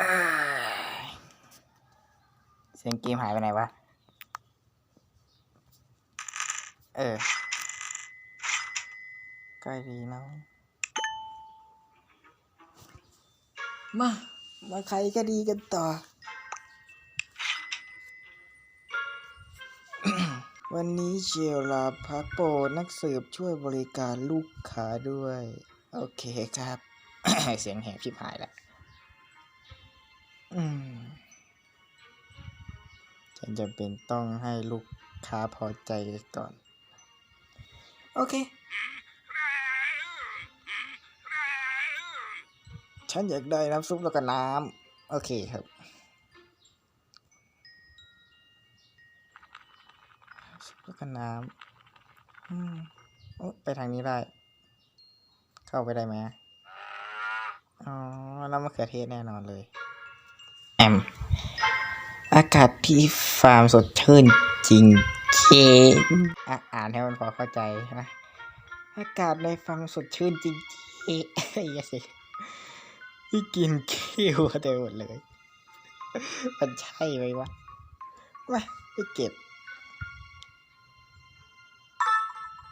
อ้ายเสียงเกมหายไปไหนวะ เออใกล้ดีแล้วมา มาใครก็ดีกันต่อ วันนี้เชียวลาพักโปรดนักสืบช่วยบริการลูกค้าด้วย โอเคครับ เสียงแหบชิบหายแล้วอืม ฉันจะเป็นต้องให้ลูกค้าพอใจก่อน โอเค ฉันอยากได้น้ำซุปแล้วก็น้ำ โอเคครับ ซุปแล้วก็น้ำ อืมโอ้ไปทางนี้ได้ เข้าไปได้ไหมอ๋อน้ำมะเขือเทศแน่นอนเลย แอม อากาศที่ฟาร์มสดชื่นจริงเคอะอ่านให้มันพอเข้าใจนะ อากาศในฟาร์มสดชื่นจริงเคเฮ้ยอย่าสิที่กินคิวเต็มหมดเลย มันใช่ไหมวะ มาไปเก็บ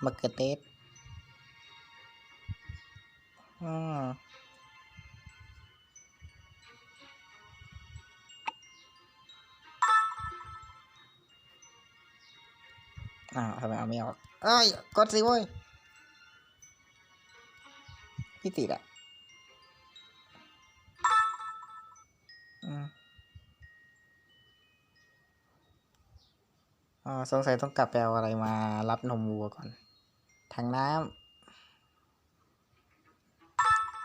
มะเขือเทศอืม อ้าวทำไมเอาไม่ออกเอ้ยกดสิเว้ยพี่ติดอะอืมอ๋อสงสัยต้องกลับไปเอาอะไรมารับนมวัวก่อนทางน้ำ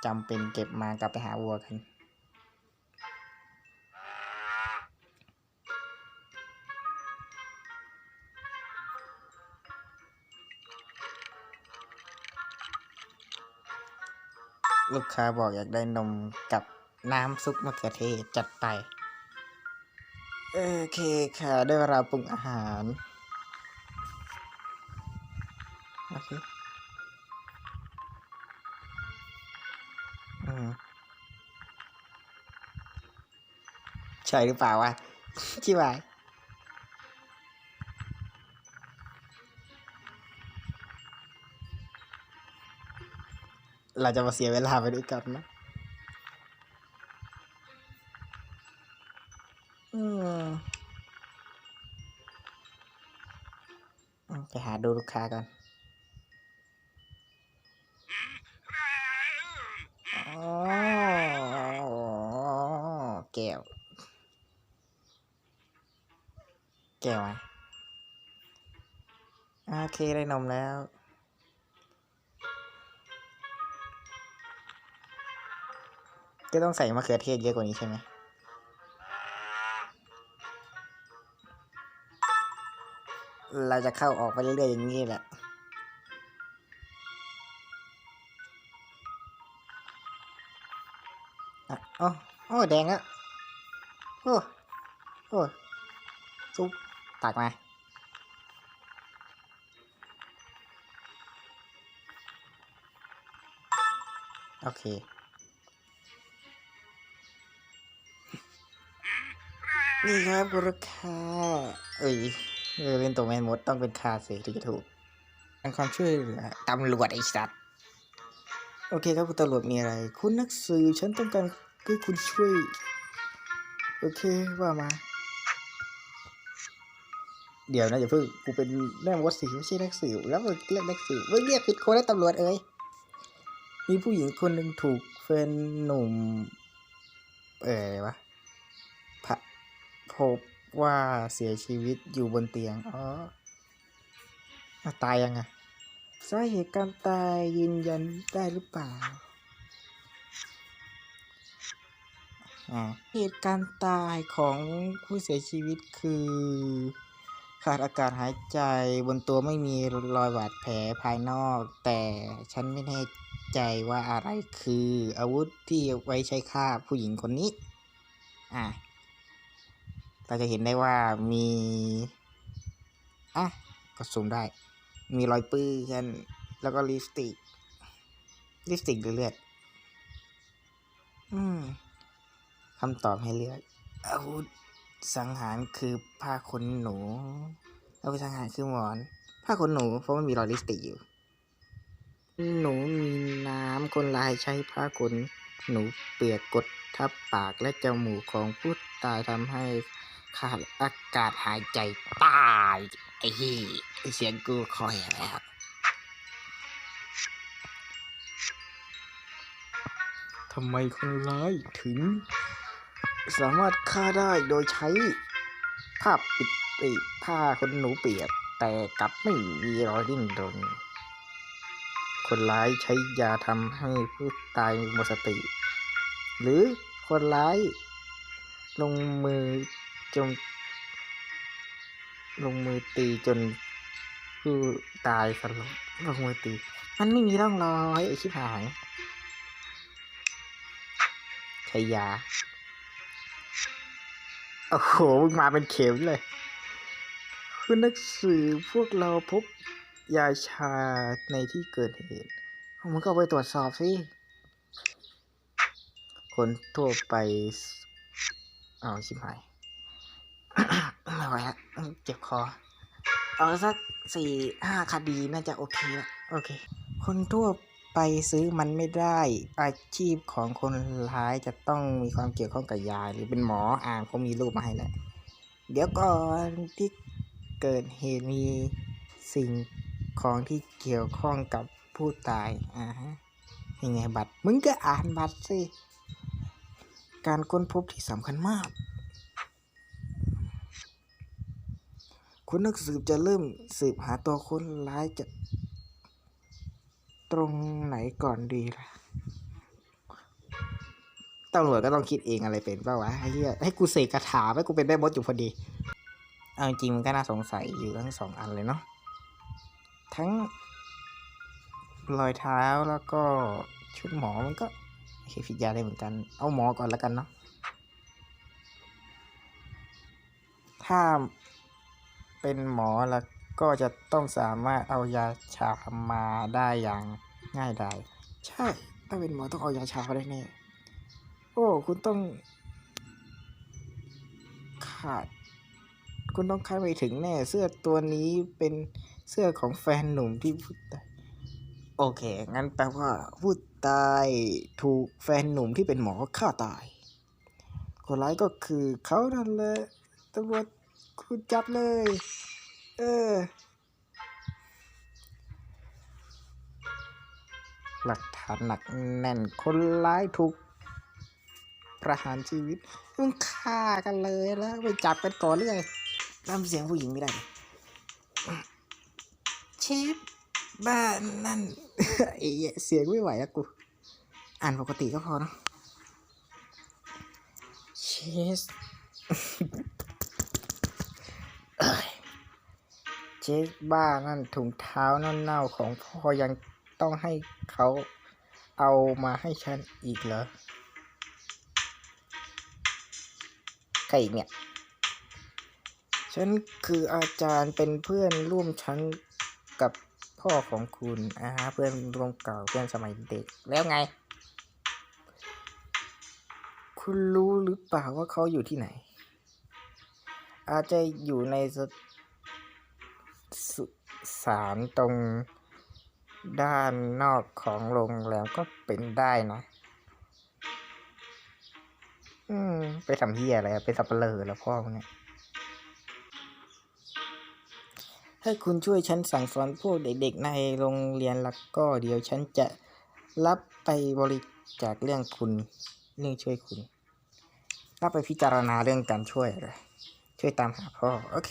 จำเป็นเก็บมากลับไปหาวัวกัน ลูกค้าบอกอยากได้นมกับน้ำซุปมะเขือเทศจัดไป โอเคค่ะได้เวลาปรุงอาหาร โอเคอืมใช่หรือเปล่าวะชิบาย เราจะมาเสียเวลาไปด้วยกันนะอืมอืมไปหาดูลูกค้ากันอ๋อแก้ว แก้วอะ โอเค ได้นมแล้ว ก็ต้องใส่มะเขือเทศเยอะกว่านี้ใช่ไหมเราจะเข้าออกไปเรื่อยๆอย่างนี้แหละอะโอ้โอ้แดงแล้วโอ้โอ้ซุปตักมาโอเค นี่ครับคุณลูกค้าเอ้ยเออเป็นตัวแมนมดต้องเป็นคาสิถึงจะถูกทางความช่วยเหลือตำรวจไอ้สัตว์โอเคครับคุณตำรวจมีอะไร คุณนักสืบฉันต้องการให้คุณช่วย โอเคว่ามา เดี๋ยวนะอย่าเพิ่งกูเป็นแม่มดสิไม่ใช่นักสืบแล้วมึงเรียกนักสืบมึงเรียกผิดคนแล้วตำรวจเอ้ยมีผู้หญิงคนหนึ่งถูกแฟนหนุ่ม เอ่ออะไรวะ พบว่าเสียชีวิตอยู่บนเตียง อ๋อตายยังไงสาเหตุการตายยืนยันได้หรือเปล่าอ่าเหตุการตายของผู้เสียชีวิตคือ ขาดอากาศหายใจบนตัวไม่มีรอยบาดแผลภายนอก แต่ฉันไม่แน่ใจว่าอะไรคืออาวุธที่ไว้ใช้ฆ่าผู้หญิงคนนี้ อะ เราจะเห็นได้ว่ามีอะก็ซูมได้ มีรอยปื้นแล้วก็ลิปสติกลิปสติกหรือเลือดอืมคำตอบให้เลือกอาวุธสังหารคือผ้าขนหนูอาวุธสังหารคือหมอน ผ้าขนหนูเพราะมันมีรอยลิปสติกอยู่ หนูมีน้ำคนลายใช้ผ้าขนหนูเปียกกดทับปากและจมูกของผู้ตายทำให้ ขาดอากาศหายใจตายไอ้ที่เสียงกูคอยแล้วทำไมคนร้ายถึง สามารถฆ่าได้โดยใช้ผ้าปิดเอ้ยผ้าขนหนูเปียก แต่กลับไม่มีรอยดิ้นรนคนร้ายใช้ยาทำให้ผู้ตายหมดสติ หรือคนร้ายลงมือ จนลงมือตีจนผู้ตายสลบลงมือตี มันไม่มีร่องรอยไอ้ชิบหายใช้ยา โอ้โหมึงมาเป็นเข็มเลยคุณนักสืบพวกเราพบยาชาในที่เกิดเหตุมึงก็ไปตรวจสอบสิ คนทั่วไป เอาชิบหาย ไม่ไหวละเจ็บคอ เอาสักสี่ห้าคดีน่าจะโอเคละโอเค คนทั่วไปซื้อมันไม่ได้ อาชีพของคนร้ายจะต้องมีความเกี่ยวข้องกับยาหรือเป็นหมออ่านเขามีรูปมาให้แล้วเดี๋ยวก่อนที่เกิดเหตุมีสิ่งของที่เกี่ยวข้องกับผู้ตายอ่าฮะยังไงบัตร มึงก็อ่านบัตรสิ การค้นพบที่สำคัญมาก คุณนักสืบจะเริ่มสืบหาตัวคนร้ายจะตรงไหนก่อนดีล่ะตำรวจก็ต้องคิดเองอะไรเป็นเปล่าวะไอ้เหี้ยให้กูเสกคาถาไว้กูเป็นแม่มดอยู่พอดี เอาจริงมันก็น่าสงสัยอยู่ทั้งสองอันเลยเนาะ ทั้งรอยเท้าแล้วก็ชุดหมอมันก็โอเคผิดยาได้เหมือนกัน เอาหมอก่อนแล้วกันเนาะ ถ้า เป็นหมอแล้วก็จะต้องสามารถเอายาชามาได้อย่างง่ายดายใช่ ถ้าเป็นหมอต้องเอายาชาได้แน่โอ้ คุณต้อง ขาด คุณต้องคาดไม่ถึงแน่ เสื้อตัวนี้เป็นเสื้อของแฟนหนุ่มที่ผู้ตายโอเค งั้นแปลว่าผู้ตายถูกแฟนหนุ่มที่เป็นหมอฆ่าตาย คนร้ายก็คือเขานั่นแหละตำรวจ คุณจับเลย เออ หลักฐานหนักแน่นคนร้ายถูกประหารชีวิตมึงฆ่ากันเลยแล้วไปจับกันก่อนเลยทำเสียงผู้หญิงไม่ได้เชฟบ้านนั่นไอ้เสียงไม่ไหวอะกู อ่านปกติก็พอเนอะเชส เจ๊บ้านั่นถุงเท้าเน่าๆของพ่อยังต้องให้เขาเอามาให้ฉันอีกเหรอใครอีกเนี่ย ฉันคืออาจารย์เป็นเพื่อนร่วมชั้นกับพ่อของคุณอ่าเพื่อนร่วมเก่าเพื่อนสมัยเด็กแล้วไง คุณรู้หรือเปล่าว่าเขาอยู่ที่ไหน อาจจะอยู่ในส สานตรงด้านนอกของโรงแรมก็เป็นได้นะ อืม ไปทำเฮียอะไรอะไปสับเปลือแล้วพ่อเนี่ยให้คุณช่วยฉันสั่งสอนพวกเด็กๆในโรงเรียนแล้วก็เดี๋ยวฉันจะรับไปบริจาคเรื่องคุณเรื่องช่วยคุณรับไปพิจารณาเรื่องการช่วยอะไรช่วยตามหาพ่อ โอเค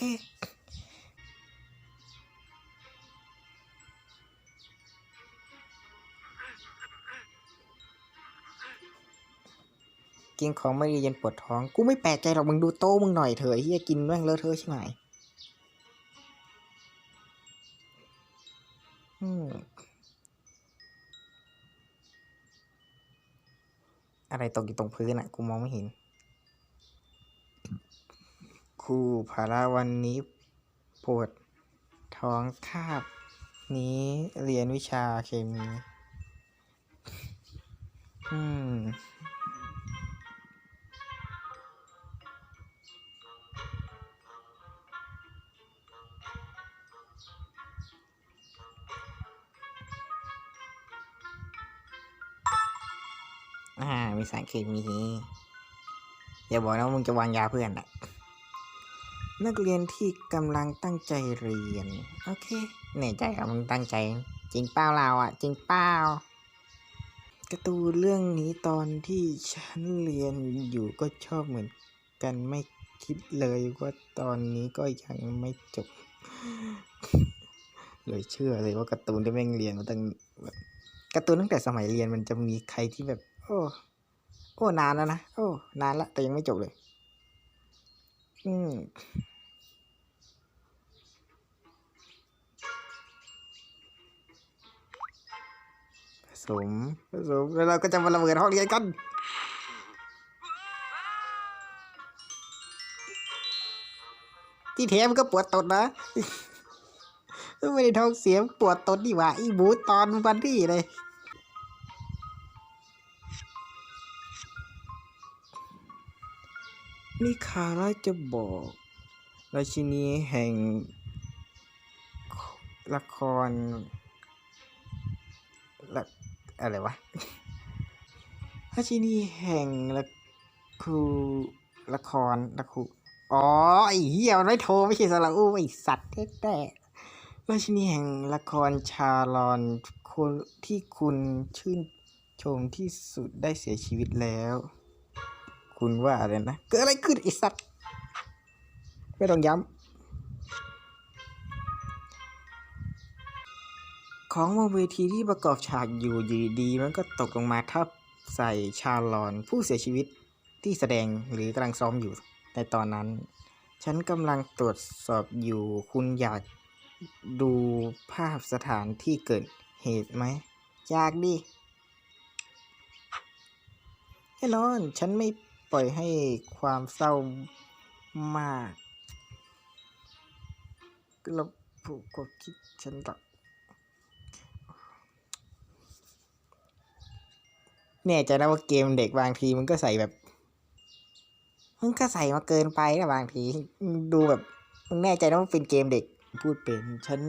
กินของไม่ดีเย็นปวดท้อง กูไม่แปลกใจหรอกมึงดูโต๊ะมึงหน่อยเถอะไอ้เฮียกินแม่งเลอะเทอะใช่ไหมอืมอะไรตกอยู่ตรงพื้นอะกูมองไม่เห็นครูพาราวันนี้ปวดท้องคาบ นี้เรียนวิชาเคมี อืม อ่า มีสารเคมีอย่าบอกนะว่ามึงจะวางยาเพื่อนอะนักเรียนที่กำลังตั้งใจเรียน โอเคแน่ใจครับมึงตั้งใจ จริงเป้าเราอะจริงเป้าการ์ตูนเรื่องนี้ตอนที่ฉันเรียนอยู่ก็ชอบเหมือนกันไม่คิดเลยว่าตอนนี้ก็ยังไม่จบ เลยเชื่อเลยว่าการ์ตูนที่แม่งเรียนมาตั้งแบบการ์ตูนตั้งแต่สมัยเรียนมันจะมีใครที่แบบ อ้โอ้นานแล้วนะโอ้นานละแต่ยังไม่จบเลย อืมผสมผสมแล้วเราก็จะมาระเบิดห้องเรียนกันที่แท้มันก็ปวดตดนะไม่ได้ท้องเสียงปวดตดนี่หว่าอีบูตอนวันที่เลย นี่คาร่าจะบอก ราชินีแห่ง ละครละอะไรวะ ราชินีแห่งละครูละครละครูอ๋อไอ้เหี้ยมันไม่โทรไม่ใช่สระอูไอ้สัตว์แท้ๆราชินีแห่งละครชาลอนคนที่คุณชื่นชมที่สุดได้เสียชีวิตแล้ว คุณว่าอะไรนะ เกิดอะไรขึ้นไอ้สัตว์ไม่ต้องย้ำ ของบนเวทีที่ประกอบฉากอยู่อยู่ดีๆมันก็ตกลงมาทับใส่ชาลอนผู้เสียชีวิตที่แสดงหรือกำลังซ้อมอยู่ในตอนนั้น ฉันกำลังตรวจสอบอยู่คุณอยากดูภาพสถานที่เกิดเหตุไหมอยากดิแน่นอน ฉันไม่ ปล่อยให้ความเศร้ามากแล้วผู้ก็คิดฉันหรอกแน่ใจนะว่าเกมเด็กบางทีมันก็ใส่แบบมันก็ใส่มาเกินไปนะบางทีดูแบบมึงแน่ใจนะว่าเป็นเกมเด็กพูดเป็น ฉัน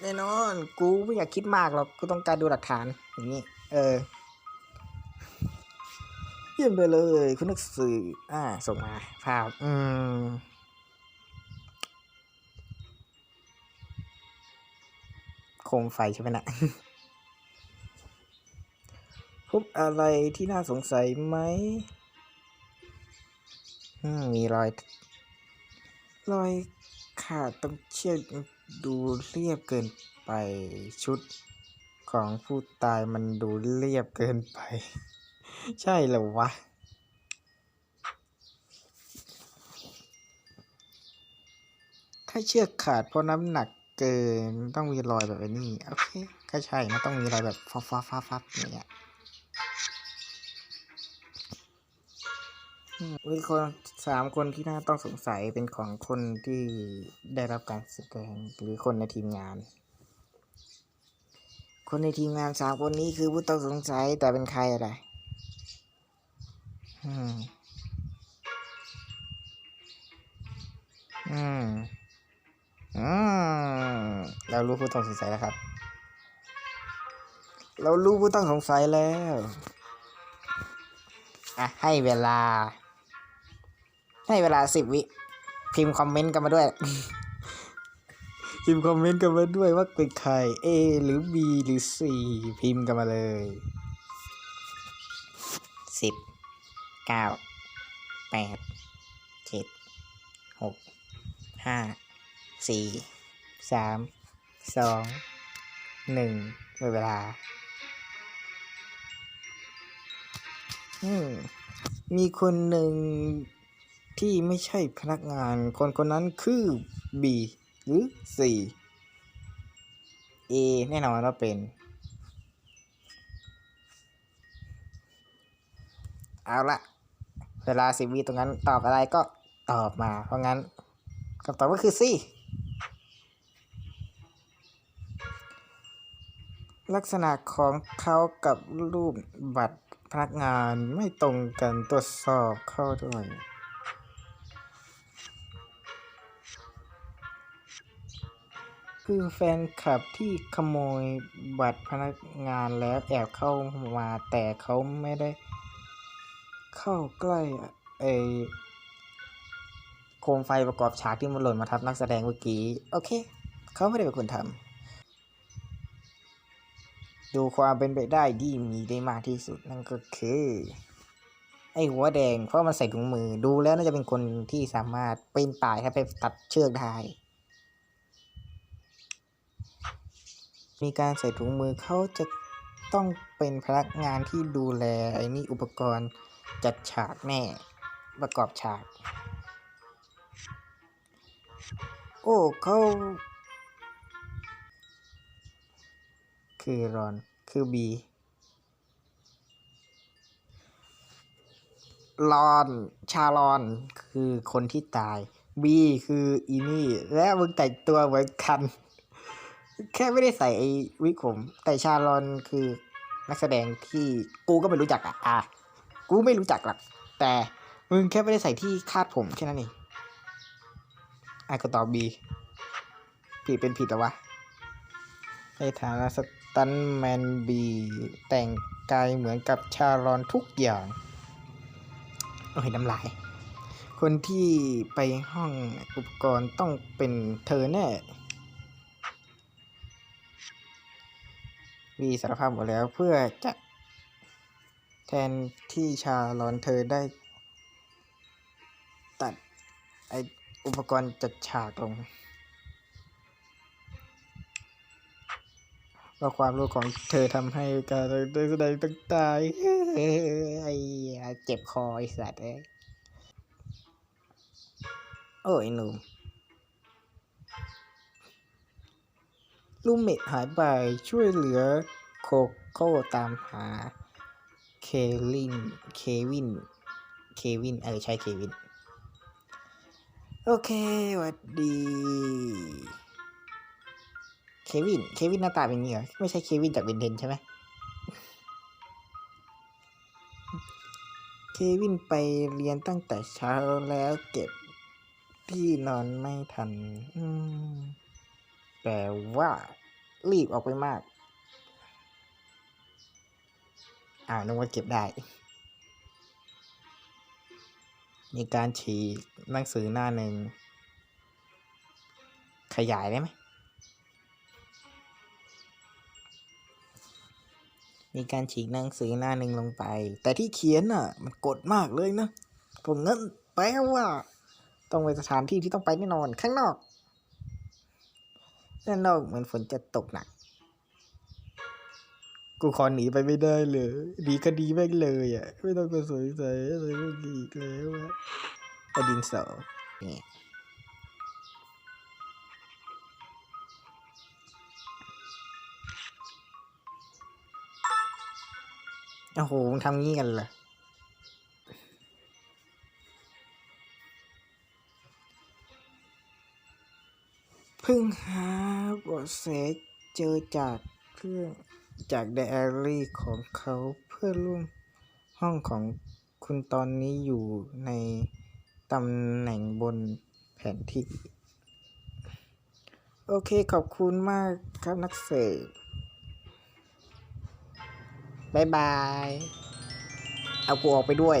แน่นอน กูไม่อยากคิดมากหรอกกูต้องการดูหลักฐานอย่างนี้ เออ เยี่ยมไปเลย คุณนักสื่ออ่า ส่งมา ภาพ อืมโคมไฟใช่ไหมนะพบอะไรที่น่าสงสัยไหมมีรอย รอยขาดตรงเชือกดูเรียบเกินไปชุดของผู้ตายมันดูเรียบเกินไป ใช่เหรอวะ ถ้าเชือกขาดเพราะน้ำหนักเกินต้องมีรอยแบบนี้ โอเค ก็ใช่มันต้องมีรอยแบบฟ้าฟ้าฟ้าฟ้าอย่างเงี้ยอืมมีคนสามคนที่น่าต้องสงสัยเป็นของคนที่ได้รับการสแสดงหรือคนในทีมงาน คนในทีมงานสามคนนี้คือผู้ต้องสงสัยแต่เป็นใครอะไร อืม อืมอืมเรารู้ผู้ต้องสงสัยแล้วครับ เรารู้ผู้ต้องสงสัยแล้ว อะ ให้เวลา ให้เวลาสิบวิ พิมพ์คอมเมนต์กันมาด้วย พิมพ์คอมเมนต์กันมาด้วยว่าเป็นใคร A หรือ B หรือ C พิมพ์กันมาเลย เก้าแปดเจ็ดหกห้าสี่สามสองหนึ่งหมดเวลา อืม มีคนหนึ่งที่ไม่ใช่พนักงาน คนคนนั้นคือ B หรือ C A แน่นอนว่าเป็น เอาละ เวลาสิบวิตรงนั้นตอบอะไรก็ตอบมา เพราะงั้นคำตอบก็คือ C ลักษณะของเขากับรูปบัตรพนักงานไม่ตรงกันตรวจสอบเข้าด้วยคือแฟนคลับที่ขโมยบัตรพนักงานแล้วแอบเข้ามาแต่เขาไม่ได้ เข้าใกล้ไอโคมไฟประกอบฉากที่มันหล่นมาทับนักแสดงเมื่อกี้ โอเค เขาไม่ได้เป็นคนทำดูความเป็นไปได้ที่มีได้มากที่สุดนั่นก็คือ ไอหัวแดงเพราะมันใส่ถุงมือดูแล้วน่าจะเป็นคนที่สามารถปีนป่ายถ้าไปตัดเชือกได้มีการใส่ถุงมือเขาจะต้องเป็นพนักงานที่ดูแลไอ้นี่อุปกรณ์ จัดฉากแน่ ประกอบฉาก โอ้เขาคือรอน คือบีลอน ชาลอน คือคนที่ตาย บีคืออีนี่ และมึงแต่งตัวเหมือนกัน แค่ไม่ได้ใส่ไอ้วิกผม แต่ชาลอนคือนักแสดงที่กูก็ไม่รู้จักอะอะ กูไม่รู้จักหรอกแต่มึงแค่ไม่ได้ใส่ที่คาดผมแค่นั้นเองไอะก็ตอบบีผิดเป็นผิดแล้ววะในฐานะสตันแมนบีแต่งกายเหมือนกับชาลอนทุกอย่างโอ้ยน้ำลาย คนที่ไปห้องอุปกรณ์ต้องเป็นเธอแน่วีสารภาพหมดแล้วเพื่อจะ แทนที่ชาลอนเธอได้ ตัดไออุปกรณ์จัดฉากลงเพราะความรู้ของเธอทำให้การได้แสดงต้องตายไอ้เจ็บคอไอ้สัตว์เอ้ยโอ้ยหนุ่มลูกเมดหายไปช่วยเหลือโคโค่ตามหา เคลิน เควิน เควิน เออ ใช่เควิน โอเคหวัดดี เควิน เควินหน้าตาเป็นย่างนี้เหรอไม่ใช่เควินจากเบนเทนใช่ไหมเควินไปเรียนตั้งแต่เช้าแล้วเก็บที่นอนไม่ทัน แต่ว่ารีบออกไปมาก อ่านึกว่าเก็บได้ มีการฉีกหนังสือหน้าหนึ่ง ขยายได้ไหม มีการฉีกหนังสือหน้าหนึ่งลงไป แต่ที่เขียนน่ะ มันกดมากเลยนะ ผมงั้นแปลว่า ต้องเป็นสถานที่ที่ต้องไปแน่นอน ข้างนอกด้านนอกเหมือนฝนจะตกหนัก กูขอหนีไปไม่ได้เลยดีก็ดีแม่งเลยอะ ไม่ต้องมาสงสัยอะไรพวกนี้อีกแล้วอะอดินสอนี่โอ้โหมึงทำงี้กันเหรอเพิ่งหาบาะแสเจอจากเพื่อน จากไดอารี่ของเขาเพื่อนร่วมห้องของคุณตอนนี้อยู่ในตำแหน่งบนแผนที่ โอเคขอบคุณมากครับนักเสพบายบาย เอากูออกไปด้วย